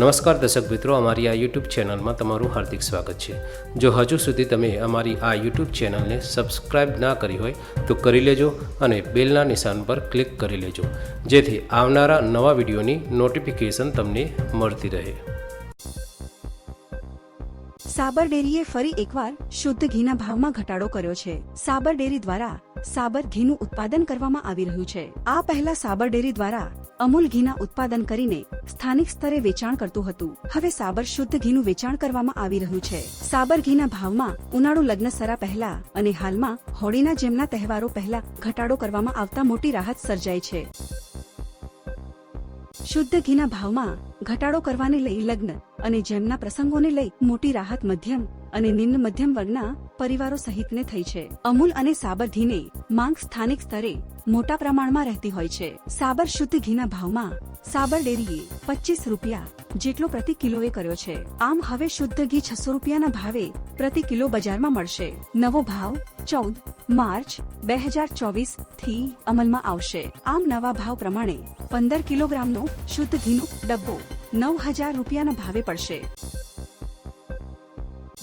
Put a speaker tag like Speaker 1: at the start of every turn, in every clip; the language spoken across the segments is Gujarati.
Speaker 1: નમસ્કાર દર્શક મિત્રો, અમારી આ યુટ્યુબ ચેનલમાં તમારું હાર્દિક સ્વાગત છે. જો હજુ સુધી તમે અમારી આ યુટ્યુબ ચેનલને સબસ્ક્રાઇબ ના કરી હોય, તો કરી લેજો અને બેલના નિશાન પર ક્લિક કરી લેજો. જેથી આવનારા નવા વિડીયોની નોટિફિકેશન તમને મળતી રહે.
Speaker 2: સાબર ડેરીએ ફરી એકવાર શુદ્ધ ઘીના ભાવમાં ઘટાડો કર્યો છે. સાબર ડેરી દ્વારા સાબર ઘીનું ઉત્પાદન કરવામાં આવી રહ્યું છે. આ પહેલા સાબર ડેરી દ્વારા અમૂલ ઘીના ઉત્પાદન કરીને સ્થાનિક સ્તરે વેચાણ કરતું હતું. હવે સાબર શુદ્ધ ઘીનું વેચાણ કરવામાં આવી રહ્યું છે. સાબર ઘીના ભાવમાં ઉનાળુ લગ્ન સરા પહેલા અને હાલમાં હોળીના જેમના તહેવારો પહેલા ઘટાડો કરવામાં આવતા મોટી રાહત સર્જાઈ છે. શુદ્ધ ઘીના ભાવમાં ઘટાડો કરવાને લઈ લગ્ન અને જેમના પ્રસંગોને લઈ મોટી રાહત મધ્યમ અને નિમ્ન મધ્યમ વર્ગના પરિવારો સહિતને થઈ છે. અમૂલ અને સાબર ઘીને માંગ સ્થાનિક સ્તરે મોટા પ્રમાણમાં રહેતી હોય છે. સાબર શુદ્ધ ઘીના ભાવમાં સાબર ડેરીએ પચીસ રૂપિયા જેટલો પ્રતિ કિલોએ કર્યો છે. આમ હવે શુદ્ધ ઘી છસો રૂપિયાના ભાવે પ્રતિ કિલો બજારમાં મળશે. નવો ભાવ ચૌદ માર્ચ બે હજાર ચોવીસથી અમલમાં આવશે. આમ નવા ભાવ પ્રમાણે પંદર કિલોગ્રામનો શુદ્ધ ઘીનો ડબ્બો નવ હજાર રૂપિયાના ભાવે પડશે.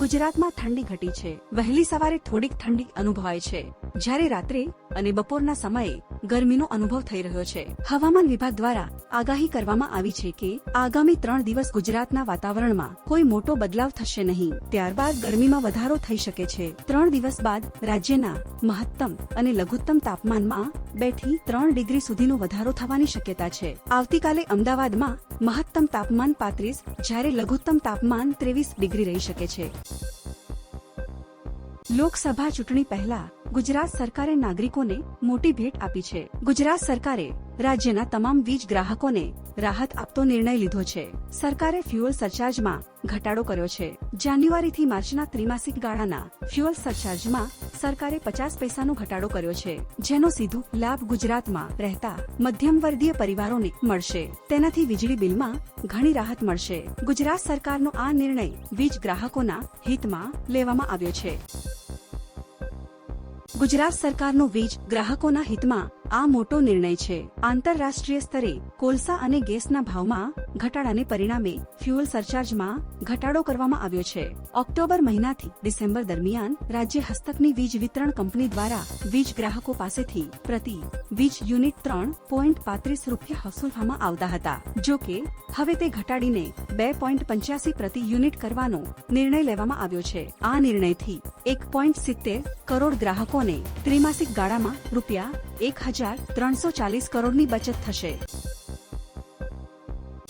Speaker 2: ગુજરાતમાં ઠંડી ઘટી છે. વહેલી સવારે થોડીક ઠંડી અનુભવાય છે. જ્યારે રાત્રે અને બપોરના સમયે ગરમીનો અનુભવ થઈ રહ્યો છે. હવામાન વિભાગ દ્વારા આગાહી કરવામાં આવી છે કે આગામી ત્રણ દિવસ ગુજરાતના વાતાવરણમાં કોઈ મોટો બદલાવ થશે નહીં. ત્યારબાદ ગરમીમાં વધારો થઈ શકે છે. ત્રણ દિવસ બાદ રાજ્યના મહત્તમ અને લઘુત્તમ તાપમાનમાં બેથી ત્રણ ડિગ્રી સુધીનો વધારો થવાની શક્યતા છે. આવતીકાલે અમદાવાદમાં મહત્તમ તાપમાન પાંત્રીસ, જ્યારે લઘુત્તમ તાપમાન ત્રેવીસ ડિગ્રી રહી શકે છે. લોકસભા ચૂંટણી પહેલા ગુજરાત સરકારે નાગરિકોને મોટી ભેટ આપી છે. ગુજરાત સરકારે રાજ્યના તમામ વીજ ગ્રાહકોને રાહત આપતો નિર્ણય લીધો છે. સરકારે ફ્યુઅલ સરચાર્જમાં ઘટાડો કર્યો છે. જાન્યુઆરીથી માર્ચના ત્રિમાસિક ગાળાના ફ્યુઅલ સરચાર્જમાં સરકારે પચાસ પૈસાનો ઘટાડો કર્યો છે, જેનો સીધો લાભ ગુજરાતમાં રહેતા મધ્યમવર્ગીય પરિવારોને મળશે. તેનાથી વીજળી બિલમાં ઘણી રાહત મળશે. ગુજરાત સરકારનો આ નિર્ણય વીજ ગ્રાહકોના હિતમાં લેવામાં આવ્યો છે. ગુજરાત સરકારનો વીજ ગ્રાહકોના હિતમાં આ મોટો નિર્ણય છે. આંતરરાષ્ટ્રીય સ્તરે કોલસા અને ગેસના ભાવમાં ઘટાડાને પરિણામે ફ્યુઅલ સરચાર્જમાં ઘટાડો કરવામાં આવ્યો છે. ઓક્ટોબર મહિનાથી ડિસેમ્બર દરમિયાન રાજ્ય હસ્તકની વીજ વિતરણ કંપની દ્વારા વીજ ગ્રાહકો પાસેથી પ્રતિ વીજ યુનિટ ત્રણ પોઈન્ટ પાંત્રીસ રૂપિયા વસૂલવામાં આવતા હતા. જો કે, હવે તે ઘટાડીને બે પોઈન્ટ પંચ્યાસી પ્રતિ યુનિટ કરવાનો નિર્ણય લેવામાં આવ્યો છે. આ નિર્ણયથી એક પોઈન્ટ સિત્તેર કરોડ ગ્રાહકોને ત્રિમાસિક ગાળામાં રૂપિયા એક હજાર ત્રણસો ચાલીસ કરોડની બચત થશે.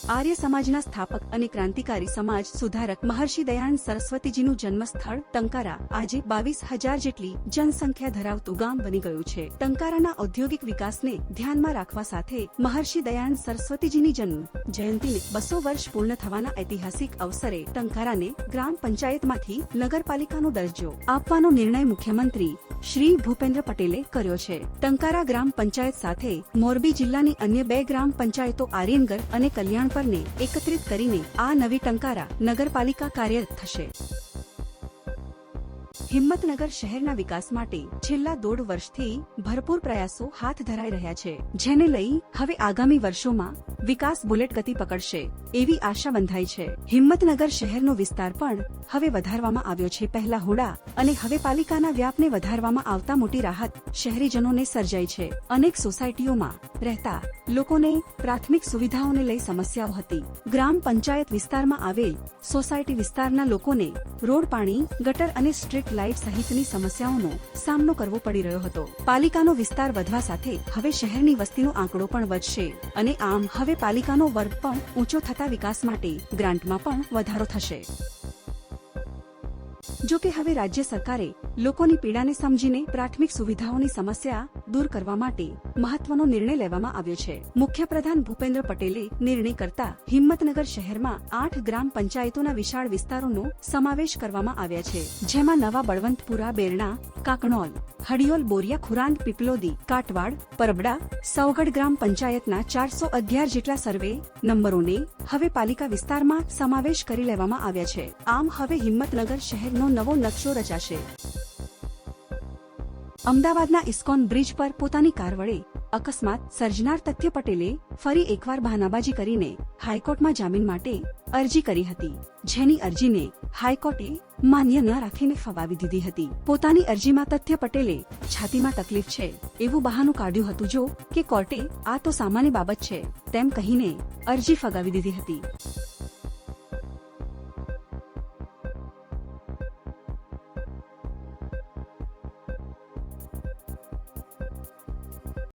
Speaker 2: આર્ય સમાજના સ્થાપક અને ક્રાંતિકારી સમાજ સુધારક મહર્ષિ દયાન સરસ્વતીજીનું જન્મસ્થળ ટંકારા. આજે બાવીસ હજાર જેટલી જનસંખ્યા ધરાવતું ગામ બની ગયું છે. ટંકારાના ઔદ્યોગિક વિકાસને ધ્યાનમાં રાખવા સાથે મહર્ષિ દયાન સરસ્વતીજીની જન્મ જયંતિને બસો વર્ષ પૂર્ણ થવાના ઐતિહાસિક અવસરે ટંકારાને ગ્રામ પંચાયતમાંથી નગરપાલિકાનો દરજ્જો આપવાનો નિર્ણય મુખ્યમંત્રી શ્રી ભૂપેન્દ્ર પટેલે કર્યો છે. ટંકારા ગ્રામ પંચાયત સાથે મોરબી જિલ્લાની અન્ય બે ગ્રામ પંચાયતો આર્યનગર અને કલ્યાણ પરને એકત્રિત કરીને આ નવી ટંકારા નગરપાલિકા કાર્યરત થશે. હિંમતનગર શહેરના વિકાસ માટે છેલ્લા દોઢ વર્ષથી ભરપૂર પ્રયાસો હાથ ધરાઈ રહ્યા છે, જેને લઈ હવે આગામી વર્ષોમાં વિકાસ બુલેટ ગતિ પકડશે, એવી આશા બંધાઈ છે. હિંમતનગર શહેરનો વિસ્તાર પણ હવે વધારવામાં આવ્યો છે. પહેલા હોડા અને હવે પાલિકાના વ્યાપને વધારવામાં આવતા મોટી રાહત શહેરીજનોને સર્જાઈ છે. અનેક સોસાયટીઓમાં રહેતા લોકોને પ્રાથમિક સુવિધાઓને લઈ સમસ્યાઓ હતી. ગ્રામ પંચાયત વિસ્તારમાં આવેલ સોસાયટી વિસ્તારના લોકોને રોડ પાણી, ગટર અને સ્ટ્રીટ લાઇટ સહિતની સમસ્યાઓનો સામનો કરવો પડી રહ્યો હતો. પાલિકાનો વિસ્તાર વધવા સાથે હવે શહેરની વસ્તીનો આંકડો પણ વધશે અને આમ હવે પાલિકાનો વર્ગ પણ ઊંચો થતા વિકાસ માટે ગ્રાન્ટમાં પણ વધારો થશે. જો કે હવે રાજ્ય સરકારે લોકોની પીડાને સમજીને પ્રાથમિક સુવિધાઓની સમસ્યા દૂર કરવા માટે મહત્વનો નિર્ણય લેવામાં આવ્યો છે. મુખ્યપ્રધાન ભૂપેન્દ્ર પટેલે નિર્ણય કરતા હિંમતનગર શહેરમાં આઠ ગ્રામ પંચાયતોના વિશાળ વિસ્તારોનો સમાવેશ કરવામાં આવ્યા છે, જેમાં નવા બળવંતપુરા, બેરણા કાકણોલ હડિયોલ બોરિયા ખુરાંદ પીપલોદી કાટવાડ પરબડા સૌગઢ ગ્રામ પંચાયતના ચારસો અગિયાર જેટલા સર્વે નંબરોને હવે પાલિકા વિસ્તારમાં સમાવેશ કરી લેવામાં આવ્યા છે. આમ હવે હિંમતનગર શહેરનો નવો નકશો રચાશે. અમદાવાદના ઇસ્કોન બ્રિજ પર પોતાની કાર વડે અકસ્માત સર્જનાર તથ્ય પટેલે ફરી એકવાર બહાનાબાજી કરીને હાઈકોર્ટમાં જામીન માટે અરજી કરી હતી. જેની અરજીને હાઈકોર્ટે માન્ય ન રાખીને ફવાવી દીધી હતી. પોતાની અરજીમાં તથ્ય પટેલે છાતીમાં તકલીફ છે એવું બહાનું કાઢ્યું હતું જો કે કોર્ટે આ તો સામાન્ય બાબત છે તેમ કહીને અરજી ફગાવી દીધી હતી.